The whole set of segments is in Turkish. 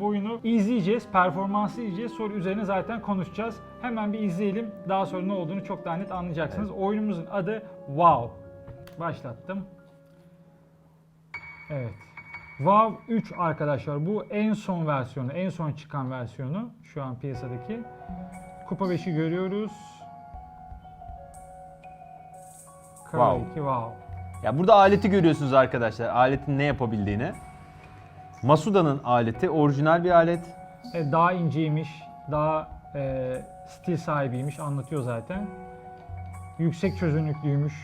Bu oyunu izleyeceğiz, performansı izleyeceğiz. Sonra üzerine zaten konuşacağız. Hemen bir izleyelim. Daha sonra ne olduğunu çok daha net anlayacaksınız. Oyunumuzun adı Wow. Başlattım. Evet. WoW 3 arkadaşlar. Bu en son versiyonu, en son çıkan versiyonu şu an piyasadaki. Kupa 5'i görüyoruz. Kral Wow. 2 wow. Ya burada aleti görüyorsunuz arkadaşlar. Aletin ne yapabildiğini. Masuda'nın aleti orijinal bir alet. E, daha inceymiş, daha e, stil sahibiymiş anlatıyor zaten. Yüksek çözünürlüklüymüş,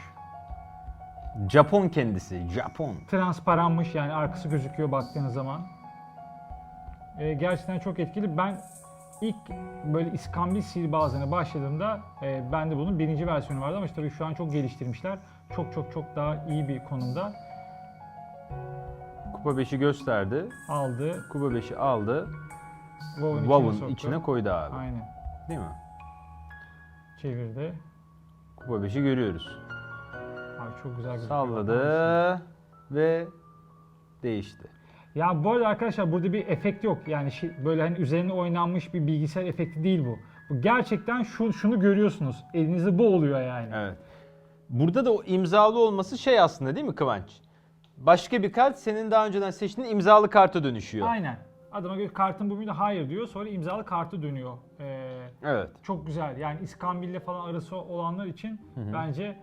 Japon kendisi. Japon. transparanmış yani arkası gözüküyor baktığınız zaman. E, gerçekten çok etkili. Ben ilk böyle iskambil sihirbazlığına başladığımda e, bende bunun birinci versiyonu vardı ama işte tabii şu an çok geliştirmişler. Çok çok çok daha iyi bir konumda Kupa 5'i gösterdi. aldı. Kupa 5'i aldı. WoW'un içine, WoW'un içine koydu abi. Aynen. Değil mi? Çevirdi. Kupa 5'i görüyoruz. Abi çok güzel gözüküyor. Salladı ve değişti. Ya bu arada arkadaşlar burada bir efekt yok. Yani şey, böyle hani üzerine oynanmış bir bilgisayar efekti değil bu. Bu gerçekten şu şunu görüyorsunuz. Elinizde bu oluyor yani. Evet. Burada da o imzalı olması şey aslında değil mi Kıvanç? Başka bir kart senin daha önceden seçtiğin imzalı karta dönüşüyor. Aynen. Adama göre kartın bu muydu? Hayır diyor. Sonra imzalı kartı dönüyor. Ee, Evet. çok güzel. Yani İskambil'le falan arası olanlar için bence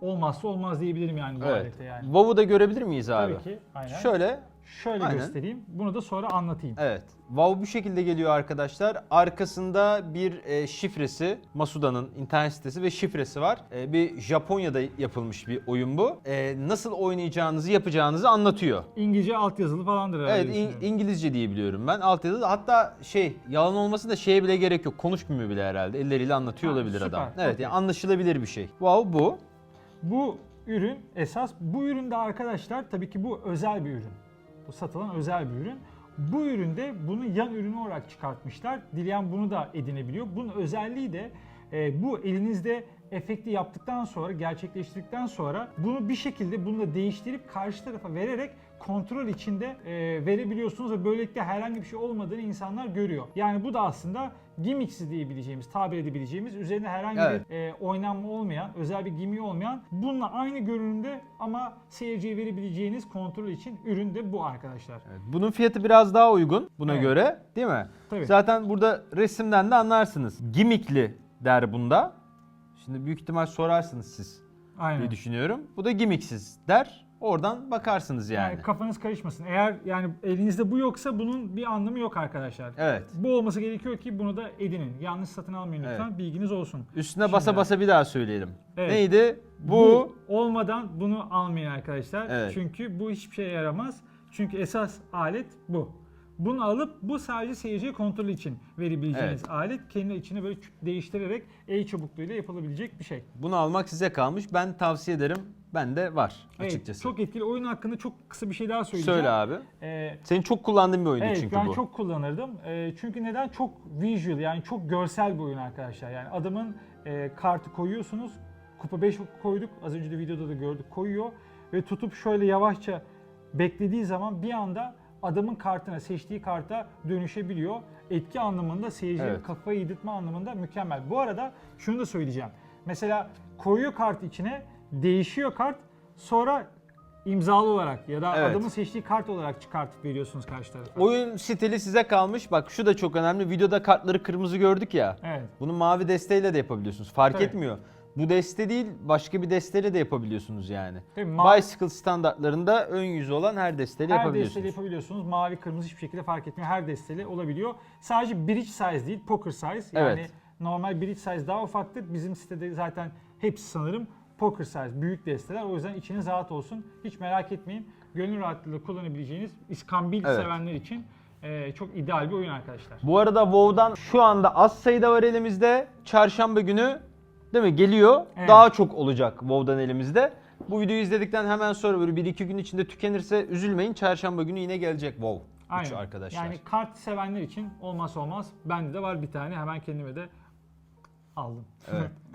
olmazsa olmaz diyebilirim yani bu Evet. alete yani. WoW'u da görebilir miyiz abi? Tabii ki. Aynen. Şöyle Şöyle Aynen. göstereyim. Bunu da sonra anlatayım. Evet. WoW bu şekilde geliyor arkadaşlar. Arkasında bir e, şifresi, Masuda'nın internet sitesi ve şifresi var. E, bir Japonya'da yapılmış bir oyun bu. E, nasıl oynayacağınızı, yapacağınızı anlatıyor. İngilizce altyazılı falandır herhalde. Evet, düşünüyorum. İngilizce diye biliyorum ben. Altyazı hatta şey, yalan olması da şeye bile gerek yok. Konuşmuyor bile herhalde. Elleriyle anlatıyor Ha, olabilir süper, adam. Evet, okey. yani anlaşılabilir bir şey. WoW bu. Bu ürün esas bu üründe arkadaşlar tabii ki bu özel bir ürün. Bu satılan özel bir ürün. Bu üründe bunu yan ürünü olarak çıkartmışlar. Dileyen bunu da edinebiliyor. Bunun özelliği de e, bu elinizde efekti yaptıktan sonra, gerçekleştirdikten sonra bunu bir şekilde bunu da değiştirip karşı tarafa vererek kontrol içinde e, verebiliyorsunuz ve böylelikle herhangi bir şey olmadığını insanlar görüyor. Yani bu da aslında gimmicksiz diyebileceğimiz, tabir edebileceğimiz, üzerine herhangi Evet. bir e, oynanma olmayan, özel bir gimmiği olmayan, bununla aynı görünümde ama seyirciye verebileceğiniz kontrol için ürün de bu arkadaşlar. Evet, bunun fiyatı biraz daha uygun buna Evet. göre değil mi? Tabii. Zaten burada resimden de anlarsınız. Gimikli der bunda. Şimdi büyük ihtimal sorarsınız siz Aynen. diye düşünüyorum. Bu da gimiksiz der. Oradan bakarsınız yani. Yani kafanız karışmasın. Eğer yani elinizde bu yoksa bunun bir anlamı yok arkadaşlar. Evet. Bu olması gerekiyor ki bunu da edinin. Yanlış satın almayın lütfen. Bilginiz olsun. Üstüne Şimdi- basa basa bir daha söyleyelim. Evet. Neydi? Bu, olmadan bunu almayın arkadaşlar. Evet. Çünkü bu hiçbir şeye yaramaz. Çünkü esas alet bu. Bunu alıp bu sadece seyirciye kontrolü için verebileceğiniz Evet. alet. Kendi içine böyle küt- değiştirerek el çabukluğuyla yapılabilecek bir şey. bunu almak size kalmış. Ben tavsiye ederim. Bende var Evet, açıkçası. çok etkili. Oyun hakkında çok kısa bir şey daha söyleyeceğim. Söyle abi. Ee, Senin çok kullandığın bir oyundu Evet çünkü ben bu. çok kullanırdım. Ee, çünkü neden? Çok visual yani çok görsel bir oyun arkadaşlar. Yani adamın e, kartı koyuyorsunuz. Kupa 5 koyduk. Az önce de videoda da gördük. Koyuyor ve tutup şöyle yavaşça beklediği zaman bir anda adamın kartına, seçtiği karta dönüşebiliyor. Etki anlamında seyirciye Evet. kafayı yedirtme anlamında mükemmel. Bu arada şunu da söyleyeceğim. Mesela koyuyor kart içine, değişiyor kart. Sonra imzalı olarak ya da Evet. adamın seçtiği kart olarak çıkartıp veriyorsunuz karşı tarafa. Oyun stili size kalmış. Bak şu da çok önemli. Videoda kartları kırmızı gördük ya. Evet. Bunu mavi desteğiyle de yapabiliyorsunuz. Fark Tabii. etmiyor. Bu deste değil başka bir desteyle de yapabiliyorsunuz yani. Tabii ma- Bicycle standartlarında ön yüzü olan her desteyle her yapabiliyorsunuz. desteli yapabiliyorsunuz. Mavi, kırmızı hiçbir şekilde fark etmiyor. Her desteli olabiliyor. Sadece bridge size değil, poker size. Yani Evet. normal bridge size daha ufaktır. Bizim sitede zaten hepsi sanırım poker size, büyük desteler. O yüzden içiniz rahat olsun. Hiç merak etmeyin. Gönül rahatlığıyla kullanabileceğiniz iskambil Evet. sevenler için e, çok ideal bir oyun arkadaşlar. Bu arada WoW'dan şu anda az sayıda var elimizde. Çarşamba günü değil mi geliyor. Evet. Daha çok olacak WoW'dan elimizde. Bu videoyu izledikten hemen sonra böyle 1-2 gün içinde tükenirse üzülmeyin. Çarşamba günü yine gelecek WoW. Aynen. Arkadaşlar. Yani kart sevenler için olmazsa olmaz. Bende de var bir tane. Hemen kendime de aldım. Evet.